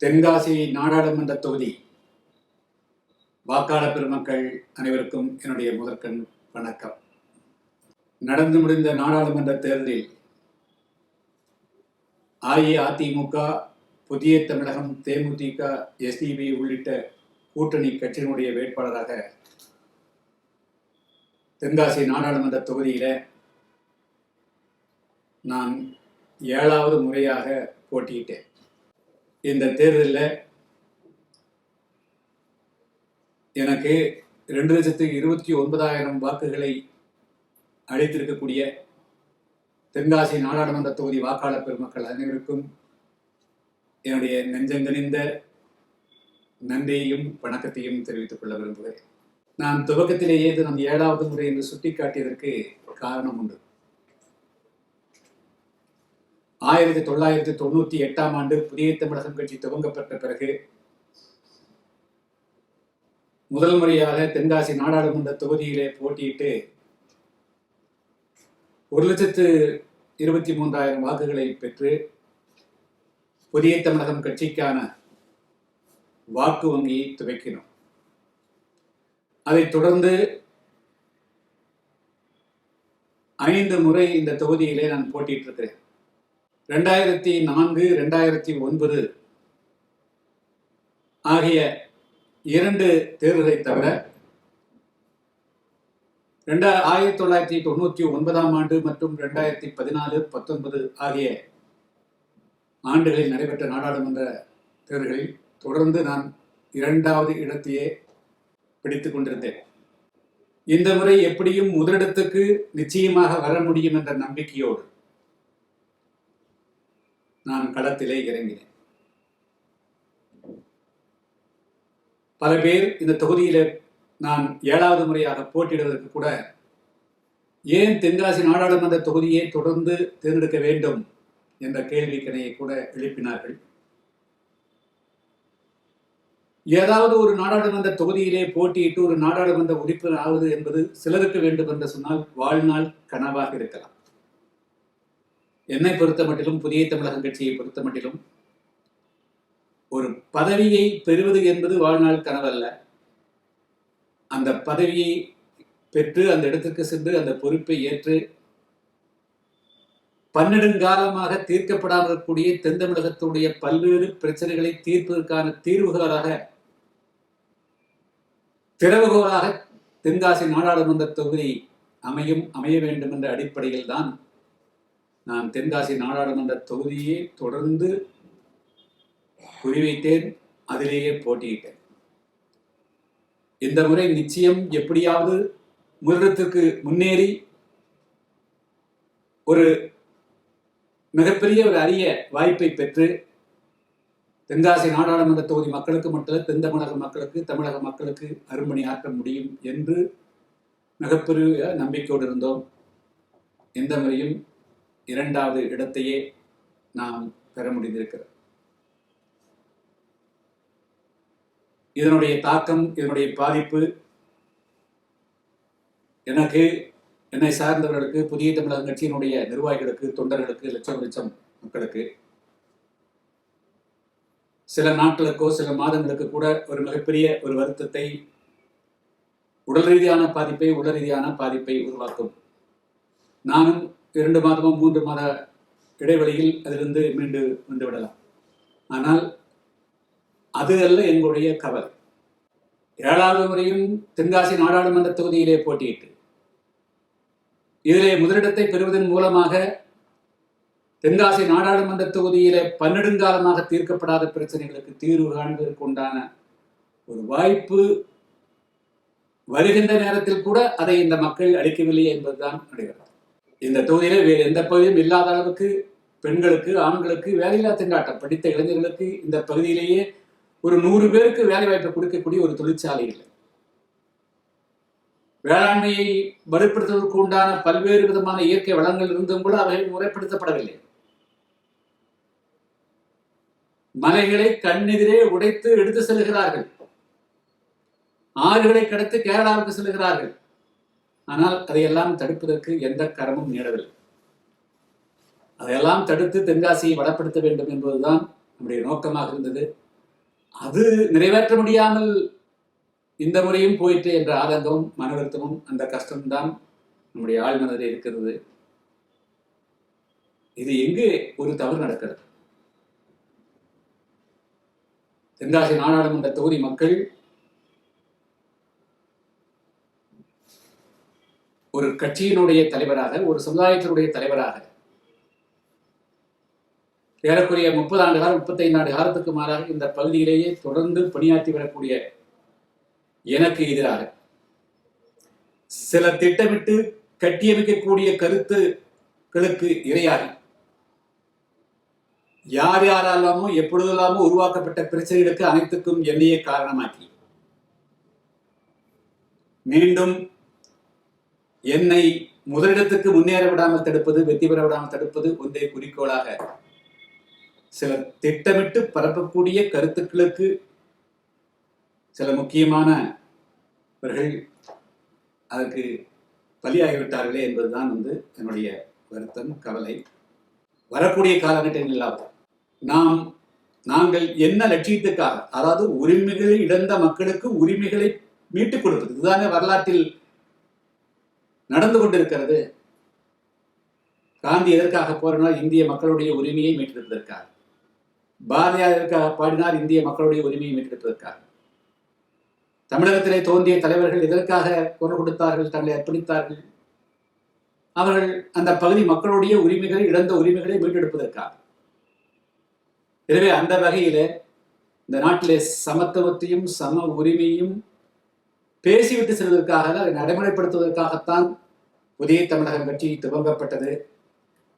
தென்காசி நாடாளுமன்ற தொகுதி. வாக்காளர் பெருமக்கள் அனைவருக்கும் என்னுடைய முதற்கண் வணக்கம். நடந்து முடிந்த நாடாளுமன்ற தேர்தலில் அஇஅதிமுக புதிய தமிழகம் தேமுதிக எஸ்டிபி உள்ளிட்ட கூட்டணி கட்சியினுடைய வேட்பாளராக தென்காசி நாடாளுமன்ற தொகுதியில் நான் ஏழாவது முறையாக போட்டியிட்டேன். இந்த தேர்தலில் எனக்கு ரெண்டு லட்சத்து இருபத்தி ஒன்பதாயிரம் வாக்குகளை அளித்திருக்கக்கூடிய தென்காசி நாடாளுமன்ற தொகுதி வாக்காளர் பெருமக்கள் அனைவருக்கும் என்னுடைய நெஞ்சங்கனிந்த நன்றியையும் வணக்கத்தையும் தெரிவித்துக் கொள்ள விரும்புகிறேன். நான் துவக்கத்திலேயே இது நம் ஏழாவது முறை என்று சுட்டிக்காட்டியதற்கு காரணம் உண்டு. ஆயிரத்தி தொள்ளாயிரத்தி தொண்ணூற்றி எட்டாம் ஆண்டு புதிய தமிழகம் கட்சி துவங்கப்பட்ட பிறகு முதல் முறையாக தென்காசி நாடாளுமன்ற தொகுதியிலே போட்டியிட்டு ஒரு லட்சத்து இருபத்தி மூன்றாயிரம் வாக்குகளை பெற்று புதிய தமிழகம் கட்சிக்கான வாக்கு வங்கியை துவக்கினோம். அதைத் தொடர்ந்து ஐந்து முறை இந்த தொகுதியிலே நான் போட்டிட்டு இருக்கிறேன் ரெண்டாயிரத்தி நான்கு ரெண்டாயிரத்தி ஒன்பது ஆகிய இரண்டு தேர்தலை தவிர ரெண்டா ஆயிரத்தி தொள்ளாயிரத்தி தொண்ணூற்றி ஒன்பதாம் ஆண்டு மற்றும் ரெண்டாயிரத்தி பதினாலு பத்தொன்பது ஆகிய ஆண்டுகளில் நடைபெற்ற நாடாளுமன்ற தேர்தலில் தொடர்ந்து நான் இரண்டாவது இடத்தையே பிடித்து கொண்டிருந்தேன். இந்த முறை எப்படியும் முதலிடத்துக்கு நிச்சயமாக வர முடியும் என்ற நம்பிக்கையோடு நான் களத்திலே இறங்கினேன். பல பேர் இந்த தொகுதியில நான் ஏழாவது முறையாக போட்டியிடுவதற்கு கூட ஏன் தென்காசி நாடாளுமன்ற தொகுதியை தொடர்ந்து தேர்ந்தெடுக்க வேண்டும் என்ற கேள்விக்கினையை கூட எழுப்பினார்கள். ஏதாவது ஒரு நாடாளுமன்ற தொகுதியிலே போட்டியிட்டு ஒரு நாடாளுமன்ற உறுப்பினர் ஆவது என்பது சிலருக்கு வேண்டும் என்று சொன்னால் வாழ்நாள் கனவாக இருக்கலாம். என்னை பொறுத்த மட்டிலும் புதிய தமிழகம் கட்சியை பொறுத்த மட்டிலும் ஒரு பதவியை பெறுவது என்பது வாழ்நாள் கனவல்ல. அந்த பதவியை பெற்று அந்த இடத்திற்கு சென்று அந்த பொறுப்பை ஏற்று பன்னெடுங்காலமாக தீர்க்கப்படாமல் இருக்கக்கூடிய தென் தமிழகத்துடைய பல்வேறு பிரச்சனைகளை தீர்ப்பதற்கான தீர்வுகளாக திறவுகோலாக தென்காசி நாடாளுமன்ற தொகுதி அமையும் அமைய வேண்டும் என்ற அடிப்படையில் தான் நான் தென்காசி நாடாளுமன்ற தொகுதியை தொடர்ந்து குறிவைத்தேன் அதிலேயே போட்டியிட்டேன். இந்த முறை நிச்சயம் எப்படியாவது முதலிடத்திற்கு முன்னேறி ஒரு மிகப்பெரிய ஒரு அரிய வாய்ப்பை பெற்று தென்காசி நாடாளுமன்ற தொகுதி மக்களுக்கு மட்டும் தென் தமிழக மக்களுக்கு தமிழக மக்களுக்கு அரும்பணி ஆற்ற முடியும் என்று மிகப்பெரிய நம்பிக்கையோடு இருந்தோம். எந்த முறையும் இரண்டாவது இடத்தையே நாம் பெற முடிந்திருக்கிறது. இதனுடைய தாக்கம் இதனுடைய பாதிப்பு எனக்கு என்னை சார்ந்தவர்களுக்கு புதிய தமிழக கட்சியினுடைய நிர்வாகிகளுக்கு தொண்டர்களுக்கு லட்சம் லட்சம் மக்களுக்கு சில நாட்களுக்கோ சில மாதங்களுக்கு கூட ஒரு மிகப்பெரிய ஒரு வருத்தத்தை உடல் ரீதியான பாதிப்பை உடல் ரீதியான பாதிப்பை உருவாக்கும். நானும் இரண்டு மாதமோ மூன்று மாத இடைவெளியில் அதிலிருந்து மீண்டு வந்து விடலாம் ஆனால் அது அல்ல எங்களுடைய கவலை. ஏழாவது முறையும் தென்காசி நாடாளுமன்ற தொகுதியிலே போட்டியிட்டு இதிலே முதலிடத்தை பெறுவதன் மூலமாக தென்காசி நாடாளுமன்ற தொகுதியிலே பன்னெடுங்காலமாக தீர்க்கப்படாத பிரச்சனைகளுக்கு தீர்வு காண்பதற்கு உண்டான ஒரு வாய்ப்பு வருகின்ற நேரத்தில் கூட அதை இந்த மக்கள் அளிக்கவில்லை என்பதுதான் நடைபெறும் இந்த தொகுதியில வேறு எந்த பகுதியும் இல்லாத அளவுக்கு பெண்களுக்கு ஆண்களுக்கு வேலையில்லா திண்டாட்டம் படித்த இளைஞர்களுக்கு இந்த பகுதியிலேயே ஒரு நூறு பேருக்கு வேலை வாய்ப்பை கொடுக்கக்கூடிய ஒரு தொழிற்சாலை இல்லை. வேளாண்மையை வலுப்படுத்துவதற்கு உண்டான பல்வேறு விதமான இயற்கை வளங்கள் இருந்தும் கூட அவை முறைப்படுத்தப்படவில்லை. மலைகளை கண்ணெதிரே உடைத்து எடுத்து செல்கிறார்கள். ஆறுகளை கடத்து கேரளாவுக்கு செல்கிறார்கள். ஆனால் அதையெல்லாம் தடுப்பதற்கு எந்த கரமும் நீடவில்லை. அதையெல்லாம் தடுத்து தென்காசியை வளப்படுத்த வேண்டும் என்பதுதான் நம்முடைய நோக்கமாக இருந்தது. அது நிறைவேற்ற முடியாமல் இந்த முறையும் போயிட்டு என்ற ஆதங்கமும் மன வருத்தமும் அந்த கஷ்டம்தான் நம்முடைய ஆழ்மனதில் இருக்கிறது. இது எங்கு ஒரு தவறு நடக்கிறது? தென்காசி நாடாளுமன்ற தொகுதி மக்கள் ஒரு கட்சியினுடைய தலைவராக ஒரு சமுதாயத்தினுடைய தலைவராக ஏறக்குறைய முப்பது ஆண்டு காலம் முப்பத்தைந்து ஆண்டு காலத்துக்கு மாறாக இந்த பகுதியிலேயே தொடர்ந்து பணியாற்றி வரக்கூடிய எனக்கு எதிராக சில திட்டமிட்டு கட்டியமைக்கக்கூடிய கருத்துக்களுக்கு இரையாகி யார் யாராலாமோ எப்பொழுதெல்லாமோ உருவாக்கப்பட்ட பிரச்சனைகளுக்கு அனைத்துக்கும் என்னையே காரணமாக்கி மீண்டும் என்னை முதலிடத்துக்கு முன்னேற விடாமல் தடுப்பது வெற்றி பெற விடாமல் தடுப்பது ஒன்றே குறிக்கோளாக. சில திட்டமிட்டு பரப்பக்கூடிய கருத்துக்களுக்கு சில முக்கியமானவர்கள் அதற்கு பலியாகிவிட்டார்களே என்பதுதான் வந்து என்னுடைய வருத்தம் கவலை. வரக்கூடிய காலகட்டங்களில் நாம் நாங்கள் என்ன லட்சியத்துக்காக அதாவது உரிமைகளை இழந்த மக்களுக்கு உரிமைகளை மீட்டுக் கொடுப்பது. இதுதானே வரலாற்றில் நடந்து கொண்டிருக்கிறது. காந்தி எதற்காக போராடினார் இந்திய மக்களுடைய உரிமையை மீட்டெடுப்பதற்காக. பாரதியார் எதற்காக பாடினார்? இந்திய மக்களுடைய உரிமையை மீட்டெடுப்பதற்காக. தமிழகத்திலே தோன்றிய தலைவர்கள் எதற்காக குரல் கொடுத்தார்கள்? தங்களை அர்ப்பணித்தார்கள்? அவர்கள் அந்த பகுதி மக்களுடைய உரிமைகளை இழந்த உரிமைகளை மீட்டெடுப்பதற்காக. எனவே அந்த வகையில இந்த நாட்டிலே சமத்துவத்தையும் சம உரிமையும் பேசிவிட்டு செல்வதற்காக அதை நடைமுறைப்படுத்துவதற்காகத்தான் புதிய தமிழகம் கட்சி துவங்கப்பட்டது.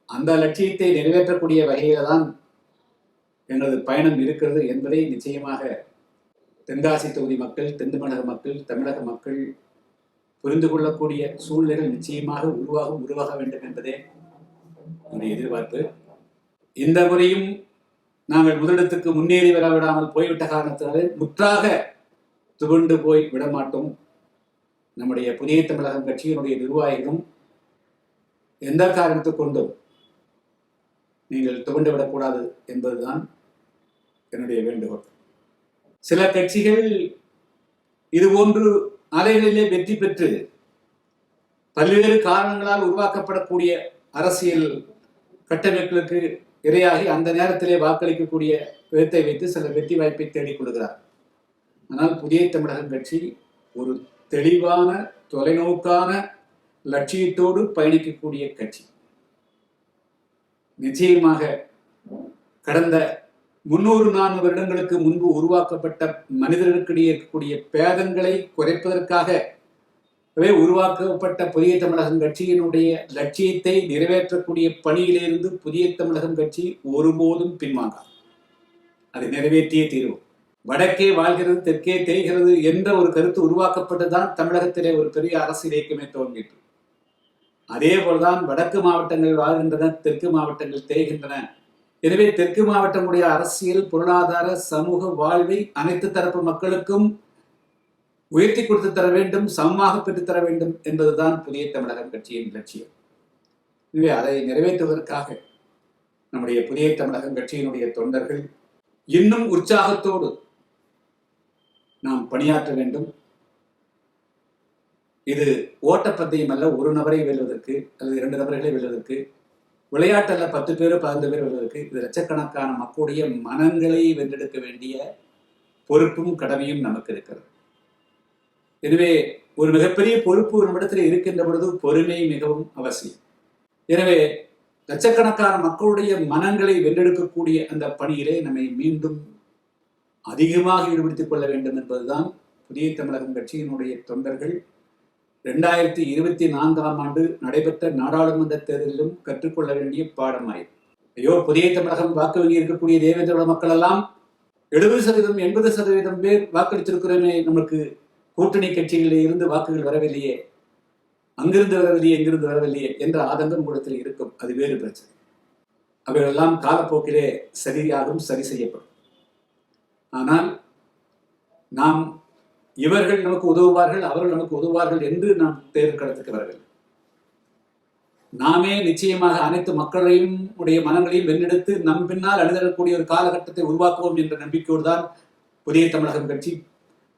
அந்த லட்சியத்தை நிறைவேற்றக்கூடிய வகையில தான் எனது பயணம் இருக்கிறது என்பதை நிச்சயமாக தென்காசி தொகுதி மக்கள் தென் தமிழக மக்கள் தமிழக மக்கள் புரிந்து கொள்ளக்கூடிய சூழ்நிலைகள் நிச்சயமாக உருவாகும் உருவாக வேண்டும் என்பதே என்னுடைய எதிர்பார்ப்பு. இந்த முறையும் நாங்கள் முதலிடத்துக்கு முன்னேறி வர விடாமல் போய்விட்ட காரணத்தினாலே முற்றாக துவண்டு போய் விடமாட்டோம். நம்முடைய புதிய தமிழகம் கட்சியினுடைய நிர்வாகிகளும் எந்த காரணத்தை கொண்டும் நீங்கள் துவண்டு விடக்கூடாது என்பதுதான் என்னுடைய வேண்டுகோள். சில கட்சிகள் இதுபோன்று அலைகளிலே வெற்றி பெற்று பல்வேறு காரணங்களால் உருவாக்கப்படக்கூடிய அரசியல் கட்டமைப்புகளுக்கு இரையாகி அந்த நேரத்திலே வாக்களிக்கக்கூடிய விதத்தை வைத்து சில வெற்றி வாய்ப்பை தேடிக் கொள்கிறார். ஆனால் புதிய தமிழகம் கட்சி ஒரு தெளிவான தொலைநோக்கான லட்சியத்தோடு பயணிக்கக்கூடிய கட்சி. நிச்சயமாக கடந்த முன்னூறு நான்கு வருடங்களுக்கு முன்பு உருவாக்கப்பட்ட மனிதர்களுக்கிடையே இருக்கக்கூடிய பேதங்களை குறைப்பதற்காகவே உருவாக்கப்பட்ட புதிய தமிழகம் கட்சியினுடைய லட்சியத்தை நிறைவேற்றக்கூடிய பணியிலிருந்து புதிய தமிழகம் கட்சி ஒருபோதும் பின்வாங்காது. அதை நிறைவேற்றியே தீர்வு வடக்கே வாழ்கிறது தெற்கே தேய்கிறது என்ற ஒரு கருத்து உருவாக்கப்பட்டுதான் தமிழகத்திலே ஒரு பெரிய அரசியல் இயக்கமே தோன்றிற்று அதே போல்தான் வடக்கு மாவட்டங்கள் வாழ்கின்றன தெற்கு மாவட்டங்கள் தேய்கின்றன. எனவே தெற்கு மாவட்டமுடைய அரசியல் பொருளாதார சமூக வாழ்வை அனைத்து தரப்பு மக்களுக்கும் உயர்த்தி கொடுத்து தர வேண்டும் சமமாக பெற்றுத்தர வேண்டும் என்பதுதான் புதிய தமிழகம் கட்சியின் லட்சியம் எனவே அதை நிறைவேற்றுவதற்காக நம்முடைய புதிய தமிழகம் கட்சியினுடைய தொண்டர்கள் இன்னும் உற்சாகத்தோடு நாம் பணியாற்ற வேண்டும். இது ஓட்டப்பந்தயம் அல்ல ஒரு நபரை வெல்வதற்கு அல்லது இரண்டு நபர்களை வெல்வதற்கு விளையாட்டல்ல பத்து பேர் பதினைந்து பேர் வெல்வதற்கு இது லட்சக்கணக்கான மக்களுடைய மனங்களை வென்றெடுக்க வேண்டிய பொறுப்பும் கடமையும் நமக்கு இருக்கிறது. எனவே ஒரு மிகப்பெரிய பொறுப்பு ஒரு இருக்கின்ற பொழுது பொறுமை மிகவும் அவசியம். எனவே லட்சக்கணக்கான மக்களுடைய மனங்களை வென்றெடுக்கக்கூடிய அந்த பணியிலே நம்மை மீண்டும் அதிகமாக ஈடுபடுத்திக் கொள்ள வேண்டும் என்பதுதான் புதிய தமிழகம் கட்சியினுடைய தொண்டர்கள் ரெண்டாயிரத்தி இருபத்தி நான்காம் ஆண்டு நடைபெற்ற நாடாளுமன்ற தேர்தலிலும் கற்றுக்கொள்ள வேண்டிய பாடமாயிரு. ஐயோ புதிய தமிழகம் வாக்கு வங்கி இருக்கக்கூடிய தேவேந்திரோட மக்கள் எல்லாம் எழுபது சதவீதம் எண்பது சதவீதம் பேர் வாக்களித்திருக்கிறோமே. நமக்கு கூட்டணி கட்சிகளில் இருந்து வாக்குகள் வரவில்லையே. அங்கிருந்து வரவில்லையே எங்கிருந்து வரவில்லையே என்ற ஆதங்கம் கூடத்தில் இருக்கும். அது வேறு பிரச்சனை. அவைகளெல்லாம் காலப்போக்கிலே சரியாகும் சரி செய்யப்படும். ஆனால் நாம் இவர்கள் நமக்கு உதவுவார்கள் அவர்கள் நமக்கு உதவுவார்கள் என்று நாம் தேர்தல் களத்துக்கு வரவில்லை. நாமே நிச்சயமாக அனைத்து மக்களையும் உடைய மனங்களையும் வென்றெடுத்து நம் பின்னால் அணிதரக்கூடிய ஒரு காலகட்டத்தை உருவாக்குவோம் என்ற நம்பிக்கையோடு தான் புதிய தமிழகம் கட்சி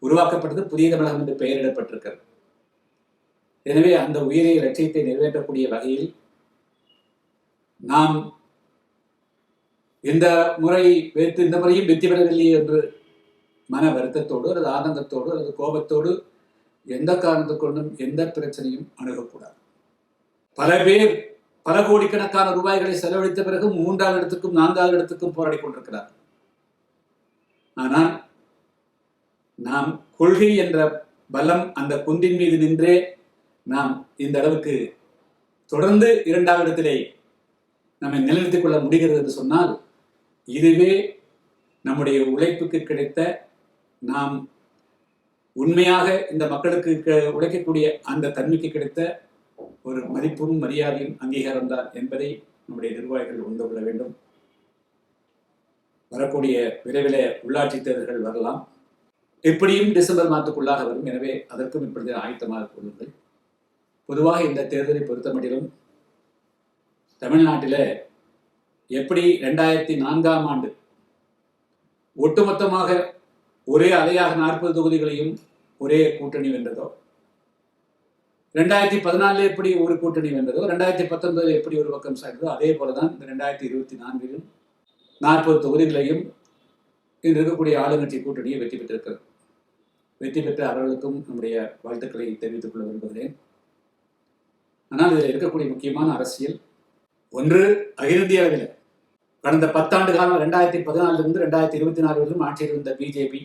உருவாக்கப்பட்டது புதிய தமிழகம் என்று பெயரிடப்பட்டிருக்கிறது. எனவே அந்த உயரிய லட்சியத்தை நிறைவேற்றக்கூடிய வகையில் நாம் இந்த முறை வெற்றி இந்த முறையும் வெற்றி பெறவில்லையே என்று மன வருத்தத்தோடு அல்லது ஆனந்தத்தோடு அல்லது கோபத்தோடு எந்த காரணத்தை கொண்டும் எந்த பிரச்சனையும் அணுகக்கூடாது. பல பேர் பல கோடிக்கணக்கான ரூபாய்களை செலவழித்த பிறகு மூன்றாவது இடத்துக்கும் நான்காவது இடத்துக்கும் போராடி கொண்டிருக்கிறார் ஆனால் நாம் கொள்கை என்ற பலம் அந்த குன்றின் மீது நின்றே நாம் இந்த அளவுக்கு தொடர்ந்து இரண்டாவது இடத்திலே நம்மை நிலைநிறுத்திக் கொள்ள முடிகிறது என்று சொன்னால் இதுவே நம்முடைய உழைப்புக்கு கிடைத்த நாம் உண்மையாக இந்த மக்களுக்கு உழைக்கக்கூடிய அந்த தன்மைக்கு கிடைத்த ஒரு மதிப்பும் மரியாதையும் அங்கீகாரம் தான் என்பதை நம்முடைய நிர்வாகிகள் உணர்ந்து கொள்ள வேண்டும். வரக்கூடிய விரைவில் உள்ளாட்சி தேர்தல்கள் வரலாம். எப்படியும் டிசம்பர் மாதத்துக்குள்ளாக வரும். எனவே அதற்கும் இப்பொழுது ஆயத்தமாக கொள்ளுங்கள். பொதுவாக இந்த தேர்தலை பொறுத்தமட்டிலும் தமிழ்நாட்டில் எப்படி ரெண்டாயிரத்தி நான்காம் ஆண்டு ஒட்டுமொத்தமாக ஒரே அலையாக நாற்பது தொகுதிகளையும் ஒரே கூட்டணி வென்றதோ? ரெண்டாயிரத்தி பதினாலில் எப்படி ஒரு கூட்டணி வென்றதோ? ரெண்டாயிரத்தி பத்தொன்பதில் எப்படி ஒரு பக்கம் சாய்ந்ததோ? அதே போல தான் இந்த ரெண்டாயிரத்தி இருபத்தி நான்கிலும் நாற்பது தொகுதிகளையும் இன்று இருக்கக்கூடிய ஆளுங்கட்சி கூட்டணியை வெற்றி பெற்றிருக்கிறது. வெற்றி பெற்ற அவர்களுக்கும் நம்முடைய வாழ்த்துக்களை தெரிவித்துக் கொள்ள விரும்புகிறேன். ஆனால் இதில் இருக்கக்கூடிய முக்கியமான அரசியல் ஒன்று அகில இந்திய அளவில். கடந்த பத்தாண்டு காலம் ரெண்டாயிரத்தி பதினாலிருந்து ரெண்டாயிரத்தி இருபத்தி நாலு வரையிலும் ஆட்சியில் இருந்த பிஜேபி.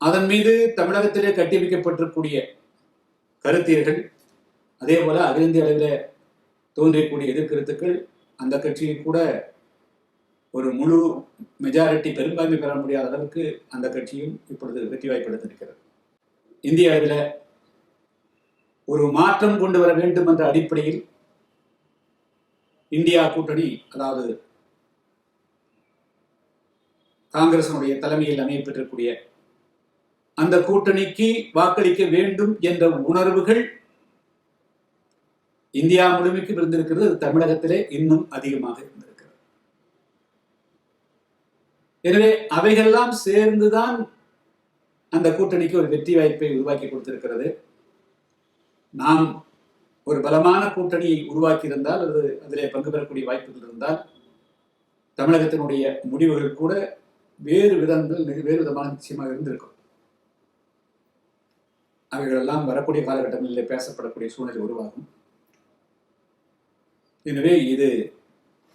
அதன் மீது தமிழகத்திலே கட்டி வைக்கப்பட்டிருக்கூடிய கருத்தியர்கள் அதே போல அகில இந்திய அளவில் தோன்றியக்கூடிய எதிர்கருத்துக்கள் அந்த கட்சியை கூட ஒரு முழு மெஜாரிட்டி பெரும்பான்மை பெற முடியாத அளவுக்கு அந்த கட்சியும் இப்பொழுது வெற்றி வாய்ப்பெடுத்திருக்கிறது இந்திய அளவில் ஒரு மாற்றம் கொண்டு வர வேண்டும் என்ற அடிப்படையில் இந்தியா கூட்டணி அதாவது காங்கிரசனுடைய தலைமையில் அமையப்பெற்றக்கூடிய அந்த கூட்டணிக்கு வாக்களிக்க வேண்டும் என்ற உணர்வுகள் இந்தியா முழுமைக்கும் இருந்திருக்கிறது தமிழகத்திலே இன்னும் அதிகமாக இருந்திருக்கிறது. எனவே அவைகள்லாம் சேர்ந்துதான் அந்த கூட்டணிக்கு ஒரு வெற்றி வாய்ப்பை உருவாக்கி கொடுத்திருக்கிறது. நாம் ஒரு பலமான கூட்டணியை உருவாக்கியிருந்தால் அல்லது அதிலே பங்கு பெறக்கூடிய வாய்ப்புகள் இருந்தால் தமிழகத்தினுடைய முடிவுகள் கூட வேறு விதங்கள் வேறு விதமான நிச்சயமாக இருந்திருக்கும். அவைகளெல்லாம் வரக்கூடிய காலகட்டங்களில் பேசப்படக்கூடிய சூழ்நிலை உருவாகும். எனவே இது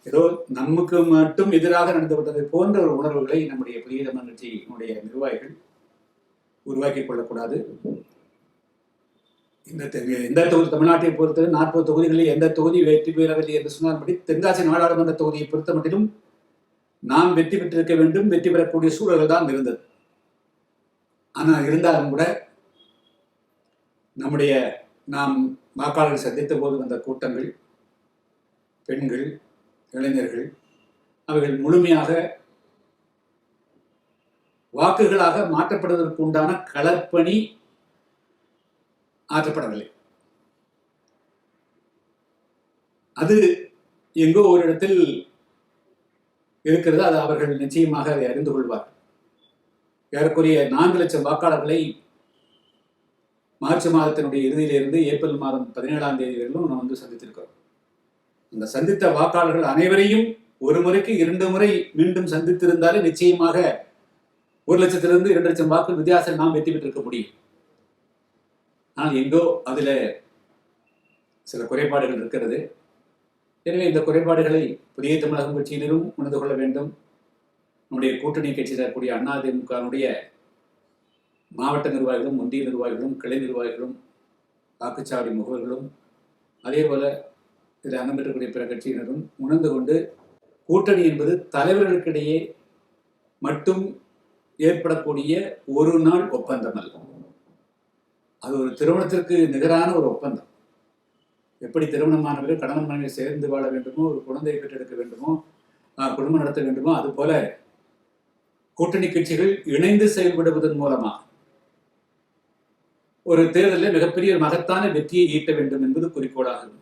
ஏதோ நமக்கு மட்டும் எதிராக நடந்துவிட்டதை போன்ற ஒரு உணர்வுகளை நம்முடைய புதிய தமிழ் கட்சியினுடைய நிர்வாகிகள் உருவாக்கி கொள்ளக்கூடாது. இந்த தெ- எந்த தொகுதி தமிழ்நாட்டை பொறுத்தவரை நாற்பது தொகுதிகளில் எந்த தொகுதி வெற்றி பெறவில்லை என்று சொன்னால்படி தென்காசி நாடாளுமன்ற தொகுதியை பொறுத்த மட்டிலும் நாம் வெற்றி பெற்றிருக்க வேண்டும் வெற்றி பெறக்கூடிய சூழல்கள் தான் இருந்தது. ஆனால் இருந்தாலும் கூட நம்முடைய நாம் வாக்காளர்கள் சந்தித்த போது வந்த கூட்டங்கள் பெண்கள் இளைஞர்கள் அவைகள் முழுமையாக வாக்குகளாக மாற்றப்படுவதற்கு உண்டான களப்பணி ஆற்றப்படவில்லை அது எங்கோ ஒரு இடத்தில் இருக்கிறது அது அவர்கள் நிச்சயமாக அதை அறிந்து கொள்வார் ஏறக்குறைய நான்கு லட்சம் வாக்காளர்களை மார்ச் மாதத்தினுடைய இறுதியிலிருந்து ஏப்ரல் மாதம் பதினேழாம் தேதி வரையிலும் நாம் வந்து சந்தித்திருக்கிறோம். அந்த சந்தித்த வாக்காளர்கள் அனைவரையும் ஒரு முறைக்கு இரண்டு முறை மீண்டும் சந்தித்திருந்தாலே நிச்சயமாக ஒரு லட்சத்திலிருந்து இரண்டு லட்சம் வாக்கு வித்தியாசம் நாம் வெற்றி பெற்றிருக்க முடியும். ஆனால் எங்கோ அதில் சில குறைபாடுகள் இருக்கிறது. எனவே இந்த குறைபாடுகளை புதிய தமிழகம் கட்சியினரும் உணர்ந்து கொள்ள வேண்டும். நம்முடைய கூட்டணி கட்சியில் இருக்கக்கூடிய அதிமுகவினுடைய மாவட்ட நிர்வாகிகளும் ஒன்றிய நிர்வாகிகளும் கிளை நிர்வாகிகளும் வாக்குச்சாவடி முகவர்களும் அதே போல இதில் அங்கம் பெற்றக்கூடிய பிற கட்சியினரும் உணர்ந்து கொண்டு கூட்டணி என்பது தலைவர்களுக்கிடையே மட்டும் ஏற்படக்கூடிய ஒரு நாள் ஒப்பந்தம் அல்ல. அது ஒரு திருமணத்திற்கு நிகரான ஒரு ஒப்பந்தம். எப்படி திருமணமானவர்கள் கணவன் மனைவி சேர்ந்து வாழ வேண்டுமோ ஒரு குழந்தையை பெற்றெடுக்க வேண்டுமோ குடும்பம் நடத்த வேண்டுமோ அது போல கூட்டணி கட்சிகள் இணைந்து செயல்படுவதன் மூலமா ஒரு தேர்தலில் மிகப்பெரிய ஒரு மகத்தான வெற்றியை ஈட்ட வேண்டும் என்பது குறிக்கோளாகும்.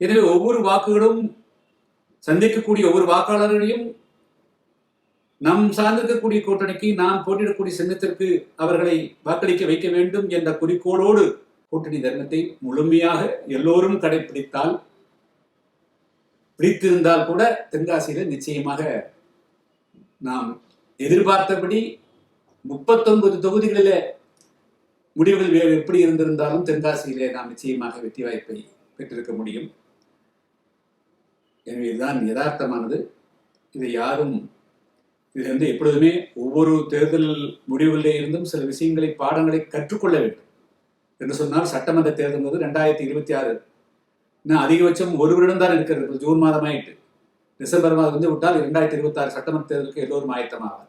எனவே ஒவ்வொரு வாக்குகளும் சந்திக்கக்கூடிய ஒவ்வொரு வாக்காளர்களையும் நம் சார்ந்திருக்கக்கூடிய கூட்டணிக்கு நாம் போட்டியிடக்கூடிய சின்னத்திற்கு அவர்களை வாக்களிக்க வைக்க வேண்டும் என்ற குறிக்கோளோடு கூட்டணி தர்மத்தை முழுமையாக எல்லோரும் கடைபிடித்தால் பிடித்திருந்தால் கூட தென்காசியில நிச்சயமாக நாம் எதிர்பார்த்தபடி முப்பத்தொன்பது தொகுதிகளில முடிவுகள் வேறு எப்படி இருந்திருந்தாலும் தென்காசியிலே நாம் நிச்சயமாக வெற்றி வாய்ப்பை பெற்றிருக்க முடியும். எனவே இதுதான் யதார்த்தமானது. இதை யாரும் இது வந்து எப்பொழுதுமே ஒவ்வொரு தேர்தல் முடிவுகளிலே இருந்தும் சில விஷயங்களை பாடங்களை கற்றுக்கொள்ள வேண்டும். என்று சொன்னால் சட்டமன்ற தேர்தல் போது ரெண்டாயிரத்தி இருபத்தி ஆறு. இன்னும் அதிகபட்சம் ஒரு வருடம் தான் இருக்கிறது. ஜூன் மாதம் ஆயிட்டு டிசம்பர் மாதம் வந்து விட்டால் இரண்டாயிரத்தி இருபத்தி ஆறு சட்டமன்ற தேர்தலுக்கு எல்லோரும் ஆயத்தமாவார்.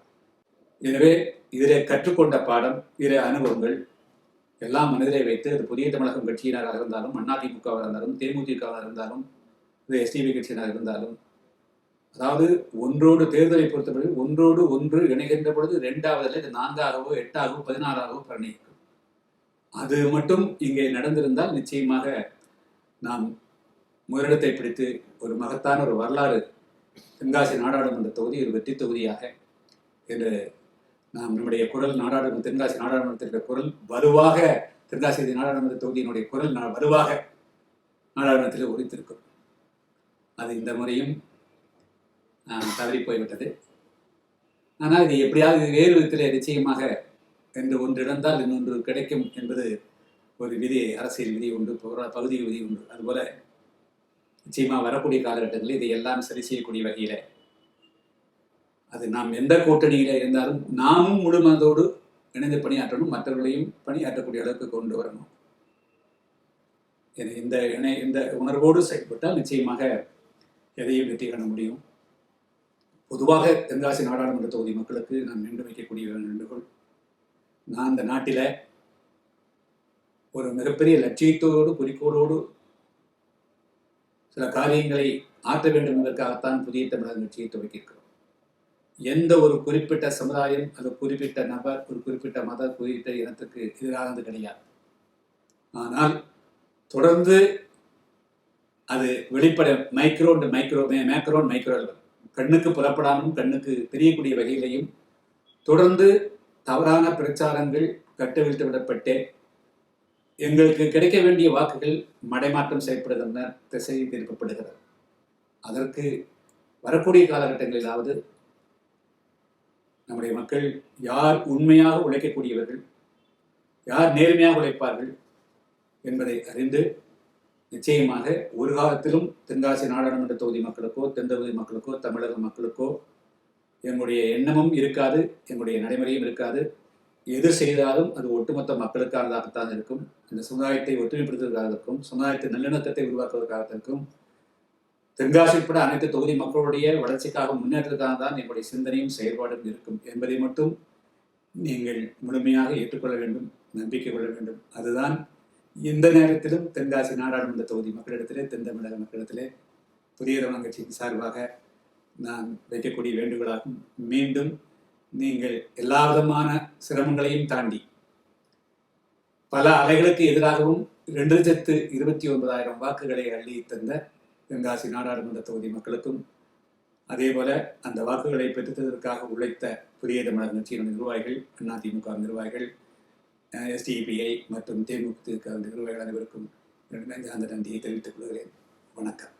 எனவே இதிலே கற்றுக்கொண்ட பாடம் இதிலே அனுபவங்கள் எல்லாம் மனதிலே வைத்து அது புதிய தமிழகம் கட்சியினராக இருந்தாலும் அதிமுகவாக இருந்தாலும் தேமுதிகவாக இருந்தாலும் இது எஸ்டிபி கட்சியினராக இருந்தாலும் அதாவது ஒன்றோடு தேர்தலை பொறுத்தவரை ஒன்றோடு ஒன்று இணைகின்ற பொழுது இரண்டாவதுல இது நான்காகவோ எட்டாகவோ பதினாறாகவோ பரிணயிக்கும் அது மட்டும் இங்கே நடந்திருந்தால் நிச்சயமாக நாம் முதலிடத்தை பிடித்து ஒரு மகத்தான ஒரு வரலாறு தென்காசி நாடாளுமன்ற தொகுதி ஒரு வெற்றி தொகுதியாக என்று நாம் நம்முடைய குரல் நாடாளுமன்ற தென்காசி நாடாளுமன்றத்திற்கு குரல் வலுவாக தென்காசி நாடாளுமன்ற தொகுதியினுடைய குரல் வலுவாக நாடாளுமன்றத்தில் உரித்திருக்கும் அது இந்த முறையும் தவறி போய்விட்டது. ஆனால் இது எப்படியாவது வேறு விதத்தில் நிச்சயமாக என்று ஒன்று இழந்தால் இன்னொன்று கிடைக்கும் என்பது ஒரு விதி அரசியல் விதி உண்டு பகுதி விதி உண்டு. அதுபோல நிச்சயமாக வரக்கூடிய காலகட்டங்களில் இதை எல்லாம் சரி செய்யக்கூடிய வகையில் அது நாம் எந்த கூட்டணியில் இருந்தாலும் நாமும் முழு மனதோடு இணைந்து பணியாற்றணும் மற்றவர்களையும் பணியாற்றக்கூடிய அளவுக்கு கொண்டு வரணும். என இந்த இணை இந்த உணர்வோடு செயல்பட்டால் நிச்சயமாக எதையும் வெற்றி காண முடியும். பொதுவாக தென்காசி நாடாளுமன்ற தொகுதி மக்களுக்கு நான் மீண்டும் வைக்கக்கூடிய வேண்டுகோள். நான் இந்த நாட்டில் ஒரு மிகப்பெரிய லட்சியத்தோடு குறிக்கோளோடு சில காரியங்களை ஆற்ற வேண்டும் என்பதற்காகத்தான் புதிய தமிழக கட்சியை துவக்கியிருக்கிறோம் எந்த ஒரு குறிப்பிட்ட சமுதாயம் அல்லது குறிப்பிட்ட நபர் ஒரு குறிப்பிட்ட மத குறிப்பிட்ட இனத்துக்கு எதிரானது கிடையாது. ஆனால் தொடர்ந்து அது வெளிப்பட மைக்ரோ மைக்ரோ மேக்ரோன் மைக்ரோ கண்ணுக்கு புறப்படாமல் கண்ணுக்கு தெரியக்கூடிய வகையிலையும் தொடர்ந்து தவறான பிரச்சாரங்கள் கட்டவிழ்த்து விடப்பட்டு எங்களுக்கு கிடைக்க வேண்டிய வாக்குகள் மடைமாற்றம் செய்யப்படுகின்றன திசை திருப்பப்படுகிறது. அதற்கு வரக்கூடிய காலகட்டங்களிலாவது நம்முடைய மக்கள் யார் உண்மையாக உழைக்கக்கூடியவர்கள் யார் நேர்மையாக உழைப்பார்கள் என்பதை அறிந்து நிச்சயமாக ஒரு காலத்திலும் தென்காசி நாடாளுமன்ற தொகுதி மக்களுக்கோ தென்தொகுதி மக்களுக்கோ தமிழக மக்களுக்கோ எங்களுடைய எண்ணமும் இருக்காது எங்களுடைய நடைமுறையும் இருக்காது. எது செய்தாலும் அது ஒட்டுமொத்த மக்களுக்கானதாகத்தான் இருக்கும். இந்த சமுதாயத்தை ஒற்றுமைப்படுத்துவதற்காக இருக்கும் சமுதாயத்தை நல்லிணக்கத்தை உருவாக்குவதற்காக இருக்கும் தென்காசி உட்பட அனைத்து தொகுதி மக்களுடைய வளர்ச்சிக்காக முன்னேற்றத்துக்காக தான் எங்களுடைய சிந்தனையும் செயல்பாடும் இருக்கும். என்பதை மட்டும் நீங்கள் முழுமையாக ஏற்றுக்கொள்ள வேண்டும் நம்பிக்கை கொள்ள வேண்டும். அதுதான் இந்த நேரத்திலும் தென்காசி நாடாளுமன்ற தொகுதி மக்களிடத்திலே தென் தமிழக மக்களிடத்திலே புதிய கட்சியின் சார்பாக நான் வைக்கக்கூடிய வேண்டுகோளாகும். மீண்டும் நீங்கள் எல்லா விதமான சிரமங்களையும் தாண்டி பல அலைகளுக்கு எதிராகவும் ரெண்டு லட்சத்து இருபத்தி ஒன்பதாயிரம் வாக்குகளை அள்ளி தந்த தென்காசி நாடாளுமன்ற தொகுதி மக்களுக்கும் அதே போல அந்த வாக்குகளை பெற்றுத்ததற்காக உழைத்த புதிய தமிழக கட்சியின் நிர்வாகிகள் அதிமுக நிர்வாகிகள் எஸ்டிபிஐ மற்றும் தேமுதிக நிர்வாகிகள் அனைவருக்கும் அந்த நன்றியை தெரிவித்துக் கொள்கிறேன். வணக்கம்.